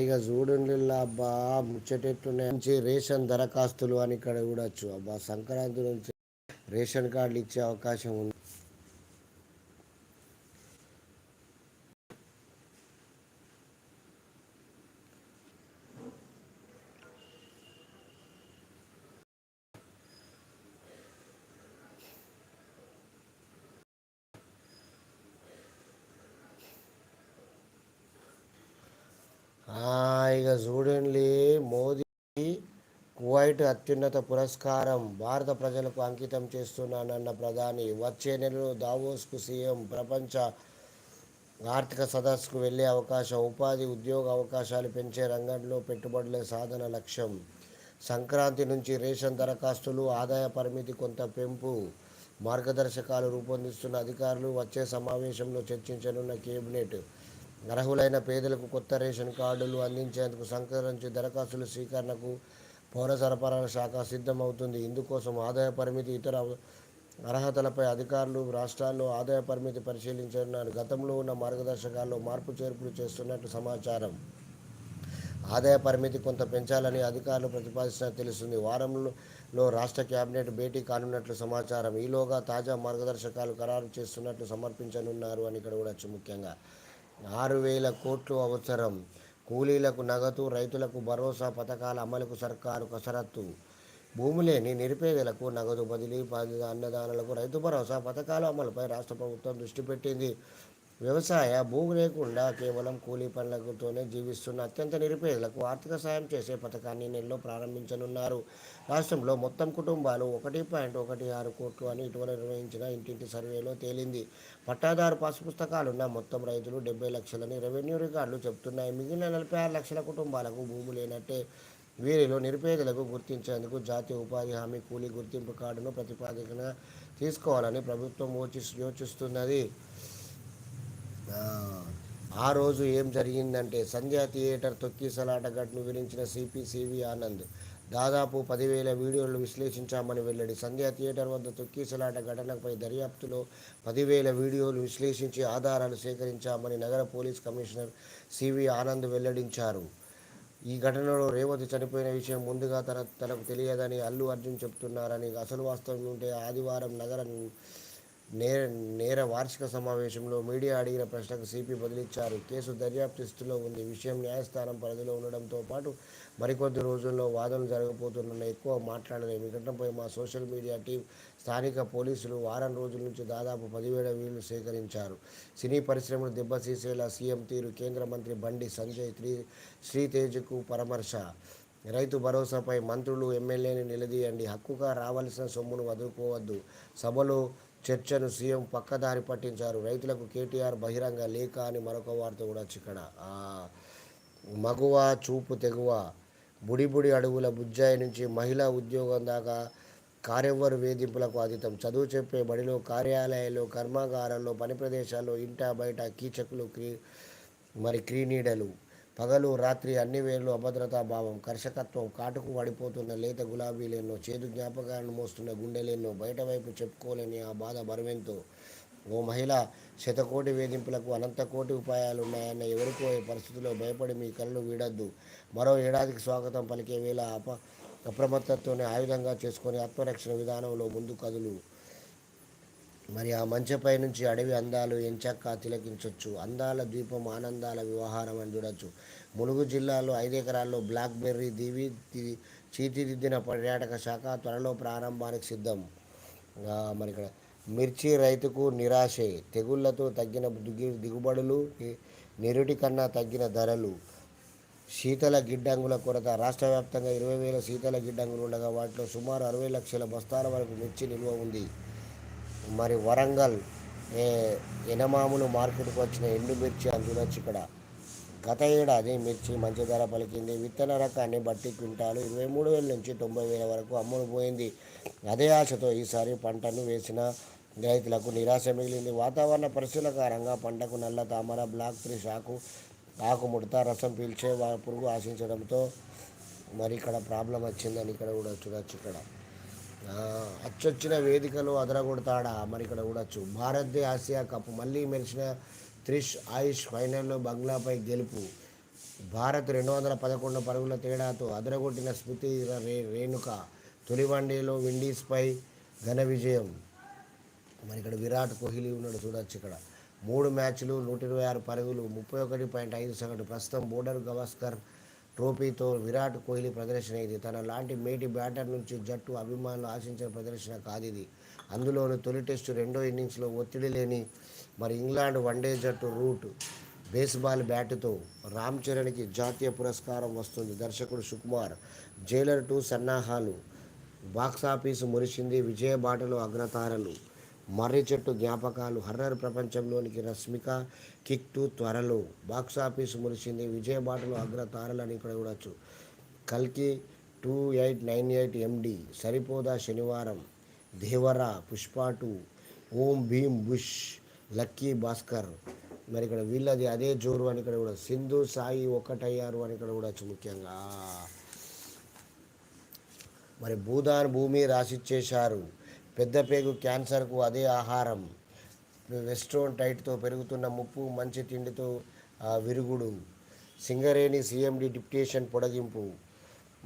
ఇక చూడండి అబ్బా ముచ్చటెట్టున్నాయి మంచి రేషన్ దరఖాస్తులు అని ఇక్కడ చూడొచ్చు. అబ్బా సంక్రాంతి నుంచి రేషన్ కార్డులు ఇచ్చే అవకాశం ఉంది ఆ, ఇక చూడండి మోదీ కువైట్ అత్యున్నత పురస్కారం భారత ప్రజలకు అంకితం చేస్తున్నానన్న ప్రధాని వచ్చే నెలలో దావోస్కు సీఎం ప్రపంచ ఆర్థిక సదస్సుకు వెళ్ళే అవకాశం ఉపాధి ఉద్యోగ అవకాశాలు పెంచే రంగంలో పెట్టుబడుల సాధన లక్ష్యం. సంక్రాంతి నుంచి రేషన్ దరఖాస్తులు ఆదాయ పరిమితి కొంత పెంపు మార్గదర్శకాలు రూపొందిస్తున్న అధికారులు వచ్చే సమావేశంలో చర్చించనున్న కేబినెట్. అర్హులైన పేదలకు కొత్త రేషన్ కార్డులు అందించేందుకు సంక్రాంతి దరఖాస్తుల స్వీకరణకు పౌర సరఫరాల శాఖ సిద్ధమవుతుంది. ఇందుకోసం ఆదాయ పరిమితి ఇతర అర్హతలపై అధికారులు రాష్ట్రాల్లో ఆదాయ పరిమితి పరిశీలించనున్నారు. గతంలో ఉన్న మార్గదర్శకాల్లో మార్పు చేర్పులు చేస్తున్నట్లు సమాచారం. ఆదాయ పరిమితి కొంత పెంచాలని అధికారులు ప్రతిపాదిస్తున్నట్టు తెలుస్తుంది. వారంలో రాష్ట్ర కేబినెట్ భేటీ కానున్నట్లు సమాచారం. ఈలోగా తాజా మార్గదర్శకాలు ఖరారు చేస్తున్నట్లు సమర్పించనున్నారు అని ఇక్కడ కూడా వచ్చి ముఖ్యంగా. ఆరు వేల కోట్లు అవసరం. కూలీలకు నగదు రైతులకు భరోసా పథకాల అమలుకు సర్కారు కసరత్తు. భూమి లేని నిరుపేదలకు నగదు బదిలీ బాధిత అన్నదానులకు రైతు భరోసా పథకాల అమలుపై రాష్ట్ర ప్రభుత్వం దృష్టి పెట్టింది. వ్యవసాయ భూమి లేకుండా కేవలం కూలీ పనులతోనే జీవిస్తున్న అత్యంత నిరుపేదలకు ఆర్థిక సాయం చేసే పథకాన్ని నెలలో ప్రారంభించనున్నారు. రాష్ట్రంలో మొత్తం కుటుంబాలు ఒకటి పాయింట్ ఒకటి ఆరు కోట్లు అని ఇటీవల నిర్వహించిన ఇంటింటి సర్వేలో తేలింది. పట్టాదారు పాసు పుస్తకాలున్న మొత్తం రైతులు డెబ్బై లక్షలని రెవెన్యూ రికార్డులు చెబుతున్నాయి. మిగిలిన నలభై ఆరు లక్షల కుటుంబాలకు భూమి లేనట్టే వీరిలో నిరుపేదలకు గుర్తించేందుకు జాతీయ ఉపాధి హామీ కూలీ గుర్తింపు కార్డును ప్రతిపాదికన తీసుకోవాలని ప్రభుత్వం యోచి యోచిస్తున్నది. ఆ రోజు ఏం జరిగిందంటే సంధ్యా థియేటర్ తొక్కిసలాట ఘటన వివరించిన సిపి సివి ఆనంద్ దాదాపు పదివేల వీడియోలు విశ్లేషించామని వెల్లడి. సంధ్యా థియేటర్ వద్ద తొక్కిసలాట ఘటనపై దర్యాప్తులో పదివేల వీడియోలు విశ్లేషించి ఆధారాలు సేకరించామని నగర పోలీస్ కమిషనర్ సివి ఆనంద్ వెల్లడించారు. ఈ ఘటనలో రేవతి చనిపోయిన విషయం ముందుగా తన తనకు తెలియదని అల్లు అర్జున్ చెప్తున్నారని అసలు వాస్తవం ఉంటే ఆదివారం నగర నేర నేర వార్షిక సమావేశంలో మీడియా అడిగిన ప్రశ్నకు సిపి బదిలిచ్చారు. కేసు దర్యాప్తు స్థితిలో ఉంది. విషయం న్యాయస్థానం పరిధిలో ఉండడంతో పాటు మరికొద్ది రోజుల్లో వాదనలు జరగబోతున్న ఎక్కువ మాట్లాడలేము ఘటనపై మా సోషల్ మీడియా టీం స్థానిక పోలీసులు వారం రోజుల నుంచి దాదాపు పదివేల వీళ్ళు సేకరించారు. సినీ పరిశ్రమను దెబ్బతీసేలా సీఎం తీరు కేంద్ర మంత్రి బండి సంజయ్ త్రీ శ్రీతేజ్కు పరామర్శ. రైతు భరోసాపై మంత్రులు ఎమ్మెల్యేని నిలదీయండి. హక్కుగా రావాల్సిన సొమ్మును వదులుకోవద్దు. సభలో చర్చను సీఎం పక్కదారి పట్టించారు. రైతులకు కేటీఆర్ బహిరంగ లేఖ అని మరొక వార్త కూడా వచ్చి ఇక్కడ. మగువ చూపు తెగువ. బుడిబుడి అడుగుల బుజ్జాయి నుంచి మహిళా ఉద్యోగం దాకా కార్యవరు వేధింపులకు అతీతం. చదువు చెప్పే బడిలో కార్యాలయాల్లో కర్మాగారాల్లో పని ప్రదేశాల్లో ఇంటా బయట కీచకులు క్రీ మరి క్రీనీడలు. పగలు రాత్రి అన్ని వేళ్ళు అభద్రతా భావం కర్షకత్వం కాటుకు పడిపోతున్న లేత గులాబీలెన్నో చేదు జ్ఞాపకాలను మోస్తున్న గుండెలెన్నో బయట వైపు చెప్పుకోలేని ఆ బాధ బరువెంతో ఓ మహిళ శతకోటి వేధింపులకు అనంత కోటి ఉపాయాలు ఉన్నాయన్న ఎవరికో ఈ పరిస్థితిలో భయపడి మీ కళ్ళు వీడద్దు. మరో ఏడాదికి స్వాగతం పలికే వేళ అప అప్రమత్తతోనే ఆయుధంగా చేసుకొని ఆత్మరక్షణ విధానంలో ముందు కదులు మరి ఆ మంచపై నుంచి అడవి అందాలు ఎంచక్క తిలకించవచ్చు అందాల ద్వీపం ఆనందాల వ్యవహారం అని చూడొచ్చు. ములుగు జిల్లాలో ఐదు ఎకరాల్లో బ్లాక్ బెర్రీ దివి చీతిదిద్దిన పర్యాటక శాఖ త్వరలో ప్రారంభానికి సిద్ధం. మరి ఇక్కడ మిర్చి రైతుకు నిరాశే. తెగుళ్ళతో తగ్గిన దిగి దిగుబడులు నిరుటి కన్నా తగ్గిన ధరలు. శీతల గిడ్డంగుల కొరత. రాష్ట్ర వ్యాప్తంగా ఇరవై వేల శీతల గిడ్డంగులు ఉండగా వాటిలో సుమారు అరవై లక్షల బస్తాల వరకు మిర్చి నిల్వ ఉంది. మరి వరంగల్ ఏ ఎనమాములు మార్కెట్కు వచ్చిన ఎండు మిర్చి అందులోచి ఇక్కడ. గత ఏడాది మిర్చి మంచి ధర పలికింది. విత్తన రకాన్ని బట్టి క్వింటాలు ఇరవై మూడు వేల నుంచి తొంభై వేల వరకు అమ్ముడు పోయింది. అదే ఆశతో ఈసారి పంటను వేసిన రైతులకు నిరాశ మిగిలింది. వాతావరణ పరిస్థితుల కారణంగా పంటకు నల్ల తామర బ్లాక్ త్రీ షాకు ఆకుముడత రసం పీల్చే వా- పురుగు ఆశించడంతో మరి ఇక్కడ ప్రాబ్లం వచ్చిందని ఇక్కడ కూడా చూడొచ్చు ఇక్కడ. అచ్చొచ్చిన వేదికలో అదరగొడతాడా? మరి ఇక్కడ చూడొచ్చు భారత్ ఆసియా కప్. మళ్ళీ మెరిసిన త్రిష్ ఆయుష్ ఫైనల్లో బంగ్లాపై గెలుపు. భారత్ రెండు వందల పదకొండు పరుగుల తేడాతో అదరగొట్టిన స్మృతి రే రేణుక తొలి వన్డేలో విండీస్పై ఘన విజయం. మరి ఇక్కడ విరాట్ కోహ్లీ ఉన్నాడు చూడొచ్చు ఇక్కడ. మూడు మ్యాచ్లు నూట ఇరవై ఆరు పరుగులు ముప్పై ఒకటి పాయింట్ ఐదు సగటు ప్రస్తుతం బోర్డర్ గవాస్కర్ ట్రోఫీతో విరాట్ కోహ్లీ ప్రదర్శన ఇది. తన లాంటి మేటి బ్యాటర్ నుంచి జట్టు అభిమానులు ఆశించిన ప్రదర్శన కాదు ఇది. అందులోనూ తొలి టెస్టు రెండో ఇన్నింగ్స్లో ఒత్తిడి లేని మరి ఇంగ్లాండ్ వన్డే జట్టు రూట్ బేస్బాల్ బ్యాటుతో రామ్ చరణ్కి జాతీయ పురస్కారం వస్తుంది. దర్శకుడు సుకుమార్ జైలర్ టూ సన్నాహాలు బాక్సాఫీసు మురిసింది విజయ బాటలు అగ్రతారలు. మర్రి చెట్టు జ్ఞాపకాలు horror ప్రపంచంలోనికి Rashmika kick two box office మురిసింది విజయ బాటలో అగ్రతారలని ఇక్కడ చూడొచ్చు. కల్కి two eight nine eight AD. Saripodhaa Sanivaaram. Devara Pushpa two. Om Bheem Bush Lucky Bhaskar. మరి ఇక్కడ వీళ్ళది అదే జోరు అని ఇక్కడ కూడా సింధు సాయి ఒక్కటయ్యారు అని ఇక్కడ కూడా ముఖ్యంగా. మరి భూదాన్ భూమి రాసిచ్చేశారు. పెద్దపేగు క్యాన్సర్కు అదే ఆహారం. వెస్ట్రోన్ టైట్తో పెరుగుతున్న ముప్పు మంచి తిండితో విరుగుడు. సింగరేణి సీఎండి డిప్యుటేషన్ పొడిగింపు.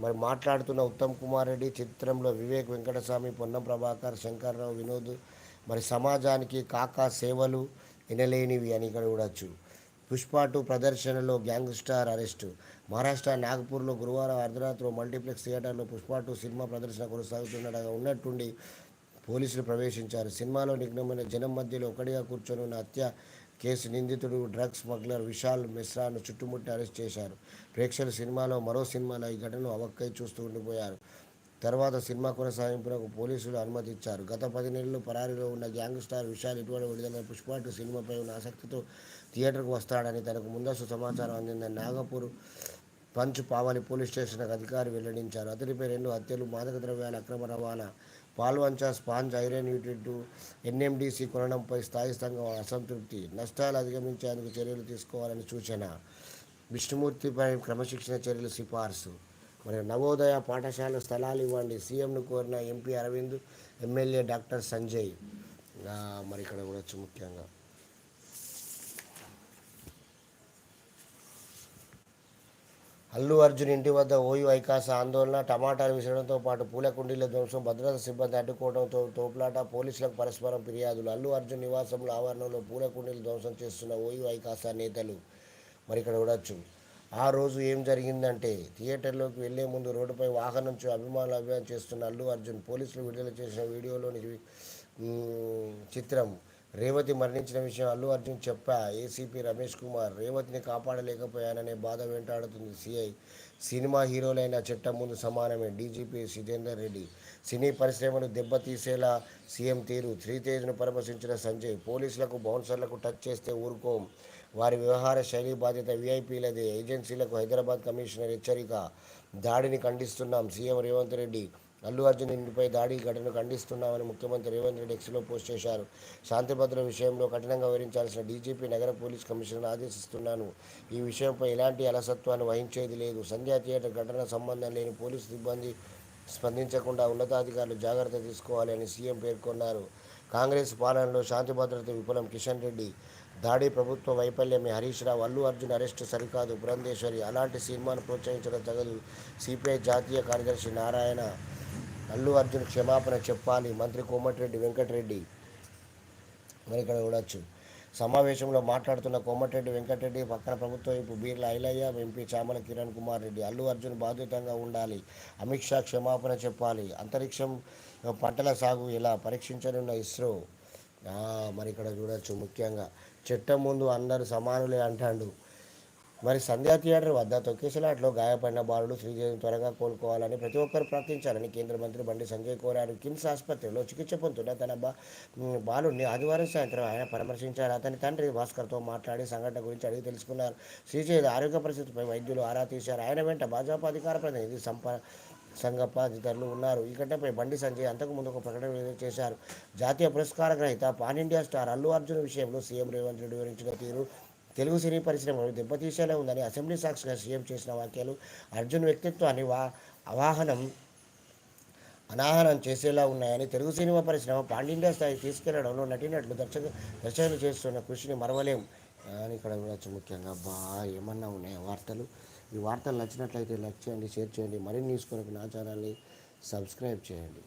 మరి మాట్లాడుతున్న ఉత్తమ్ కుమార్ రెడ్డి చిత్రంలో వివేక్ వెంకటస్వామి పొన్నం ప్రభాకర్ శంకర్రావు వినోద్. మరి సమాజానికి కాకా సేవలు వినలేనివి అని ఇక్కడ చూడొచ్చు పుష్ప టూ ప్రదర్శనలో గ్యాంగ్ స్టార్ అరెస్టు. మహారాష్ట్ర నాగపూర్లో గురువారం అర్ధరాత్రి మల్టీప్లెక్స్ థియేటర్లో పుష్ప టూ సినిమా ప్రదర్శన కొనసాగుతుండగా ఉన్నట్టుండి పోలీసులు ప్రవేశించారు. సినిమాలో నిఘ్నమైన జనం మధ్యలో ఒకటిగా కూర్చొని ఉన్న హత్య కేసు నిందితుడు డ్రగ్స్ స్మగ్లర్ విశాల్ మిశ్రాను చుట్టుముట్టి అరెస్ట్ చేశారు. ప్రేక్షకులు సినిమాలో మరో సినిమాలో ఈ ఘటనను అవక్కై చూస్తూ ఉండిపోయారు. తర్వాత సినిమా కొనసాగింపునకు పోలీసులు అనుమతి ఇచ్చారు గత పది నెలలు పరారీలో ఉన్న గ్యాంగ్ స్టార్ విశాల్ ఇటీవల విడుదలైన పుష్పాటు సినిమాపై ఉన్న ఆసక్తితో థియేటర్కు వస్తాడని తనకు ముందస్తు సమాచారం అందిందని నాగపూర్ పంచ్ పావాలి పోలీస్ స్టేషన్కు అధికారి వెల్లడించారు. అతడిపై రెండు హత్యలు మాదక ద్రవ్యాల అక్రమ రవాణా Palvancha sponge iron unit NMDC కొనడంపై స్థాయి సంఘం అసంతృప్తి. నష్టాలు అధిగమించేందుకు చర్యలు తీసుకోవాలని సూచన. విష్ణుమూర్తిపై క్రమశిక్షణ చర్యలు సిఫార్సు. మరి నవోదయ పాఠశాల స్థలాలు ఇవ్వండి. సీఎంను కోరిన MP Arvind MLA doctor Sanjay. మరి ఇక్కడ కూడా వచ్చు ముఖ్యంగా. అల్లు అర్జున్ ఇంటి వద్ద ఓయూ ఐకాస ఆందోళన టమాటాలు విసరడంతో పాటు పూల కుండీల ధ్వంసం భద్రతా సిబ్బంది అడ్డుకోవడంతో తోపులాట పోలీసులకు పరస్పరం ఫిర్యాదులు. అల్లు అర్జున్ నివాసంలో ఆవరణలో పూల కుండీలు ధ్వంసం చేస్తున్న ఓయూ ఐకాస నేతలు మరి ఇక్కడ చూడొచ్చు ఆ రోజు ఏం జరిగిందంటే థియేటర్లోకి వెళ్ళే ముందు రోడ్డుపై వాహనం నుంచి అభిమానులు అభిమానం చేస్తున్న అల్లు అర్జున్ పోలీసులు విడుదల చేసిన వీడియోలోని చిత్రం రేవతి మరణించిన విషయం అల్లు అర్జున్ చెప్పా ఏసీపీ రమేష్ కుమార్ రేవతిని కాపాడలేకపోయాననే బాధ వెంటాడుతుంది సిఐ సినిమా హీరోలైన చట్టం ముందు సమానమే. డీజీపీ సితేందర్ రెడ్డి సినీ పరిశ్రమను దెబ్బతీసేలా సీఎం తీరు శ్రీతేజ్ను పరామర్శించిన సంజయ్ పోలీసులకు బౌన్సర్లకు టచ్ చేస్తే ఊరుకోం. వారి వ్యవహార శైలి బాధ్యత వీఐపీలదే ఏజెన్సీలకు హైదరాబాద్ కమిషనర్ హెచ్చరిక దాడిని ఖండిస్తున్నాం సీఎం రేవంత్ రెడ్డి. అల్లు అర్జున్ ఇంటిపై దాడి ఘటనను ఖండిస్తున్నామని ముఖ్యమంత్రి రేవంత్ రెడ్డి ఎక్స్లో పోస్ట్ చేశారు. శాంతి భద్రత విషయంలో కఠినంగా వివరించాల్సిన డీజీపీ నగర పోలీస్ కమిషనర్ ఆదేశిస్తున్నాను. ఈ విషయంపై ఎలాంటి అలసత్వాన్ని వహించేది లేదు. సంధ్యా థియేటర్ ఘటన సంబంధం లేని పోలీసు సిబ్బంది స్పందించకుండా ఉన్నతాధికారులు జాగ్రత్త తీసుకోవాలి అని సీఎం పేర్కొన్నారు. కాంగ్రెస్ పాలనలో శాంతి భద్రత విఫలం. కిషన్ రెడ్డి దాడి ప్రభుత్వ వైఫల్యమే. హరీష్ రావు అల్లు అర్జున్ అరెస్టు సరికాదు. పురంధేశ్వరి అలాంటి సినిమాను ప్రోత్సహించడం తగదు. సిపిఐ జాతీయ కార్యదర్శి నారాయణ అల్లు అర్జున్ క్షమాపణ చెప్పాలి. మంత్రి కోమటిరెడ్డి వెంకటరెడ్డి. మరి ఇక్కడ చూడొచ్చు. సమావేశంలో మాట్లాడుతున్న కోమటిరెడ్డి వెంకటరెడ్డి పక్కన ప్రభుత్వం వైపు బీర్ల ఐలయ్య ఎంపీ చామల కిరణ్ కుమార్ రెడ్డి. అల్లు అర్జున్ బాధ్యతంగా ఉండాలి. అమిత్ షా క్షమాపణ చెప్పాలి. అంతరిక్షం పంటల సాగు ఇలా పరీక్షించనున్న ఇస్రో. మరి ఇక్కడ చూడొచ్చు ముఖ్యంగా. చట్టం ముందు అందరూ సమానులే అంటాడు. మరి సంధ్యా థియేటర్ వద్ద తొక్కిసలాట్లో గాయపడిన బాలుడు శ్రీదేవిని త్వరగా కోలుకోవాలని ప్రతి ఒక్కరు ప్రార్థించాలని కేంద్ర మంత్రి బండి సంజయ్ కోరారు. కిమ్స్ ఆసుపత్రిలో చికిత్స పొందుతున్న తన బాలుడిని ఆదివారం సాయంత్రం ఆయన పరామర్శించారు. అతని తండ్రి భాస్కర్తో మాట్లాడి సంఘటన గురించి అడిగి తెలుసుకున్నారు. శ్రీజయ్ ఆరోగ్య పరిస్థితిపై వైద్యులు ఆరా తీశారు. ఆయన వెంట భాజపా అధికార ప్రతినిధి సంప సంగప్ప అధికారులు ఉన్నారు. ఈ ఘటనపై బండి సంజయ్ అంతకు ముందు ఒక ప్రకటన విడుదల చేశారు. జాతీయ పురస్కార గ్రహీత pan India star Allu Arjun విషయంలో సీఎం రేవంత్ రెడ్డి వివరించిన తీరు తెలుగు సినీ పరిశ్రమను దెబ్బతీసేలా ఉందని అసెంబ్లీ సాక్షిగా సీఎం చేసిన వ్యాఖ్యలు అర్జున్ వ్యక్తిత్వాన్ని వా అవాహనం అనాహనం చేసేలా ఉన్నాయని తెలుగు సినిమా పరిశ్రమ పాండిండియా స్థాయి తీసుకెళ్ళడంలో నటినట్లు దర్శక దర్శకులు చేస్తున్న కృషిని మరవలేం. అని ఇక్కడ చూడొచ్చు ముఖ్యంగా. బా ఏమన్నా ఉన్నాయా వార్తలు? ఈ వార్తలు నచ్చినట్లయితే లైక్ చేయండి షేర్ చేయండి. మరిన్ని న్యూస్ కొరకు నా ఛానల్ని సబ్స్క్రైబ్ చేయండి.